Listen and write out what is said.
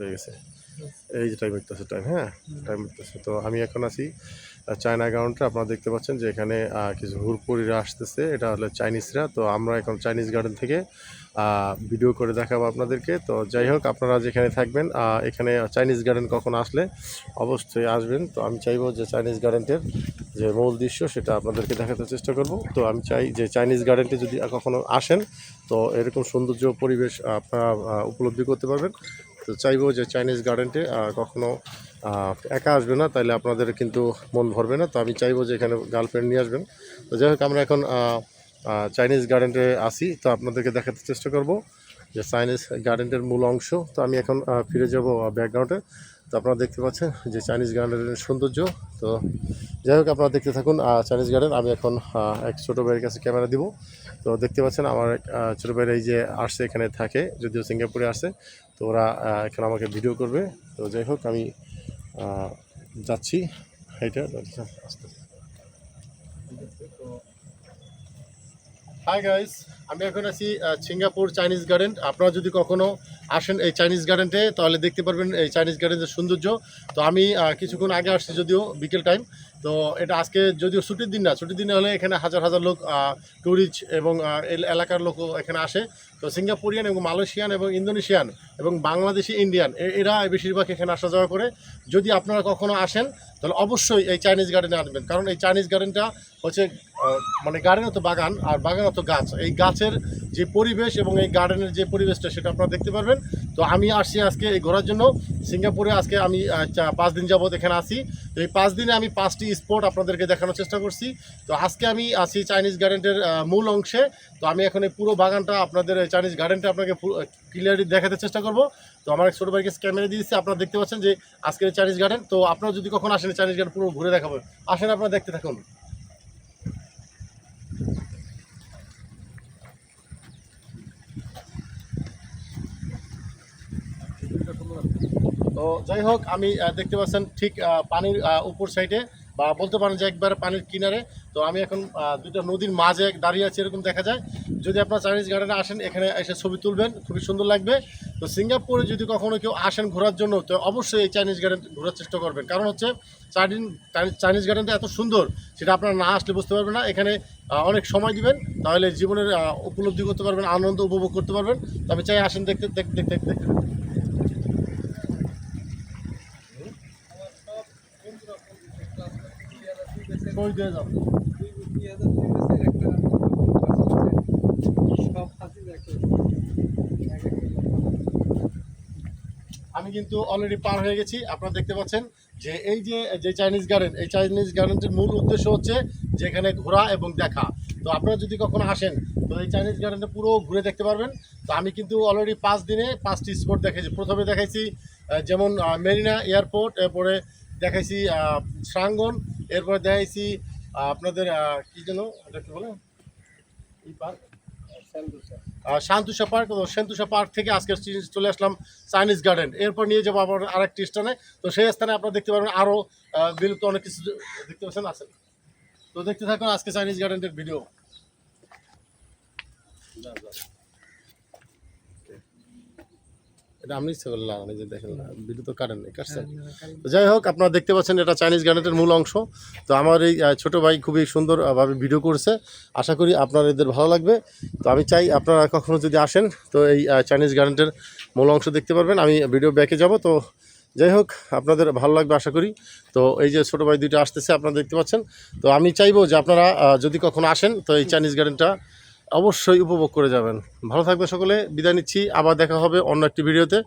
হয়ে গেছে। এই যে টাইম হইতেছে টাইম হ্যাঁ? টাইম হইতেছে তো আমি এখন আছি চায়না গার্ডেনটা আপনারা দেখতে পাচ্ছেন যে এখানে কিছু হুরপুরিরা আসতেছে। এটা হলো চাইনিজরা তো আমরা এখন চাইনিজ গার্ডেন থেকে ভিডিও করে দেখাবো আপনাদেরকে। তো যাই হোক, আপনারা যেখানে থাকবেন এখানে চাইনিজ গার্ডেন কখন আসলে অবশ্যই আসবেন। তো আমি চাইব যে চাইনিজ গার্ডেনটের যে মূল দৃশ্য, সেটা আপনাদেরকে দেখাতে চেষ্টা করব। তো আমি চাই যে চাইনিজ গার্ডেনটি যদি কখনও আসেন, তো এরকম সৌন্দর্য পরিবেশ আপনারা উপলব্ধি করতে পারবেন। তো চাইব যে চাইনিজ গার্ডেনটি কখনো একা আসবে না তাহলে আপনাদের কিন্তু মন ভরবে না। তো আমি চাইব যে এখানে গার্লফ্রেন্ড নিয়ে আসবেন। তো যাই হোক, আমরা এখন চাইনিজ গার্ডেনটে আসি। তো আপনাদেরকে দেখাতে চেষ্টা করব যে চাইনিজ গার্ডেনটের মূল অংশ। তো আমি এখন ফিরে যাব ব্যাকগ্রাউন্ডে তো আপনারা দেখতে পাচ্ছেন যে চাইনিজ গার্ডেনের সৌন্দর্য। তো যাই হোক, আপনারা দেখতে থাকুন চাইনিজ গার্ডেন আমি এখন এক ছোটো ভাইয়ের কাছে ক্যামেরা দিব। তো দেখতে পাচ্ছেন আমার ছোটো ভাইয়ের এই যে আসছে, এখানে থাকে, যদিও সিঙ্গাপুরে আসে তো ওরা এখন আমাকে ভিডিও করবে। তো যাই হোক, আমি যাচ্ছি। এইটা আস্তে। হাই গাইস আমি এখন আছি সিঙ্গাপুর চাইনিজ গার্ডেন আপনারা যদি কখনো আসেন এই চাইনিজ গার্ডেনটে তাহলে দেখতে পারবেন এই চাইনিজ গার্ডেনের সৌন্দর্য। তো আমি কিছুক্ষণ আগে আসছি যদিও, বিকেল টাইম তো এটা আজকে যদিও ছুটির দিন না, ছুটির দিনে হলে এখানে হাজার হাজার লোক ট্যুরিস্ট এবং এলাকার লোকও এখানে আসে। তো সিঙ্গাপুরিয়ান এবং মালয়েশিয়ান এবং ইন্দোনেশিয়ান এবং বাংলাদেশি ইন্ডিয়ান এরা বেশিরভাগ এখানে আসা যাওয়া করে। যদি আপনারা কখনো আসেন, তাহলে অবশ্যই এই চাইনিজ গার্ডেনে আসবেন কারণ এই চাইনিজ গার্ডেনটা হচ্ছে মানে গার্ডেন তো বাগান, আর বাগান তো গাছ। এই গাছের যে পরিবেশ এবং এই গার্ডেনের যে পরিবেশটা, সেটা আপনারা দেখতে পারবেন। তো আমি আসছি আজকে এই ঘোরার জন্য। সিঙ্গাপুরে আজকে আমি পাঁচ দিন যাবত এখানে আসি তো এই পাঁচ দিনে আমি পাঁচটি স্পট আপনাদেরকে দেখানোর চেষ্টা করছি। তো আজকে আমি আছি চাইনিজ গার্ডেনের মূল অংশে। তো আমি এখন এই পুরো বাগানটা আপনাদের চাইনিজ গার্ডেনটা আপনাকে ক্লিয়ারলি দেখাতে চেষ্টা করব। তো আমার ছোটো ভাইকে ক্যামেরা দিয়েছি আপনারা দেখতে পাচ্ছেন যে আজকের চাইনিজ গার্ডেন তো আপনারা যদি কখন আসেন চাইনিজ গার্ডেন পুরো ঘুরে দেখাবো আসেন আপনারা দেখতে থাকুন। তো যাই হোক, আমি দেখতে পাচ্ছেন ঠিক পানির উপর সাইডে, বা বলতে পারেন যে একবার পানির কিনারে। তো আমি এখন দুইটা নদীর মাঝে দাঁড়িয়ে আছি এরকম দেখা যায়। যদি আপনার চাইনিজ গার্ডেনে আসেন, এখানে এসে ছবি তুলবেন, খুবই সুন্দর লাগবে। তো সিঙ্গাপুরে যদি কখনো কেউ আসেন ঘোরার জন্য, তো অবশ্যই এই চাইনিজ গার্ডেন ঘোরার চেষ্টা করবেন। কারণ হচ্ছে চাইনিজ চাইনিজ গার্ডেনটা এত সুন্দর, সেটা আপনারা না আসলে বুঝতে পারবেন না। এখানে অনেক সময় দিবেন, তাহলে জীবনের উপলব্ধি করতে পারবেন, আনন্দ উপভোগ করতে পারবেন। তবে চাই আসেন দেখতে দেখতে দেখতে। আমি কিন্তু অলরেডি পার হয়ে গেছি। আপনারা দেখতে পাচ্ছেন যে এই যে যে চাইনিজ গার্ডেন এই চাইনিজ গার্ডেনটির মূল উদ্দেশ্য হচ্ছে যে এখানে ঘোরা এবং দেখা। তো আপনারা যদি কখনো আসেন, তো এই চাইনিজ গার্ডেনটা পুরো ঘুরে দেখতে পারবেন। তো আমি কিন্তু অলরেডি পাঁচ দিনে পাঁচটি স্পট দেখেছি প্রথমে দেখাইছি যেমন মেরিনা এয়ারপোর্ট এরপরে দেখাইছি শ্রাঙ্গন এরপরে দেখাইছি আপনাদের কি যেন এটা কি বলে? এই পার্ক? শান্তুষা পার্ক তো শান্তুষা পার্ক থেকে আজকে চলে আসলাম চাইনিজ গার্ডেন। এরপর নিয়ে যাব আবার আরেকটি স্থানে। তো সেই স্থানে আপনারা দেখতে পারবেন আরও বিলুপ্ত অনেক কিছু দেখতে পাচ্ছেন আছে। তো দেখতে থাকুন আজকে চাইনিজ গার্ডেনের ভিডিও। এটা আমি ইচ্ছা করলাম এই যে দেখেন ভিডিও তো কাটেন নেই কাটছেন। তো যাই হোক আপনারা দেখতে পাচ্ছেন এটা চাইনিজ গার্ডেনের মূল অংশ। তো আমার এই ছোট ভাই খুবই সুন্দরভাবে ভিডিও করছে। আশা করি আপনার এদের ভালো লাগবে। তো আমি চাই আপনারা কখনো যদি আসেন তো এই চাইনিজ গার্ডেনের মূল অংশ দেখতে পারবেন। আমি ভিডিও ব্যাকে যাব। তো যাই হোক আপনাদের ভালো লাগবে আশা করি। তো এই যে ছোটো ভাই দুইটা আসতেছে আপনারা দেখতে পাচ্ছেন। তো আমি চাইব যে আপনারা যদি কখনো আসেন তো এই চাইনিজ গার্ডেনটা অবশ্যই উপভোগ করে যাবেন। ভালো থাকবে সকলে, বিদায় নিচ্ছি, আবার দেখা হবে অন্য একটি ভিডিওতে।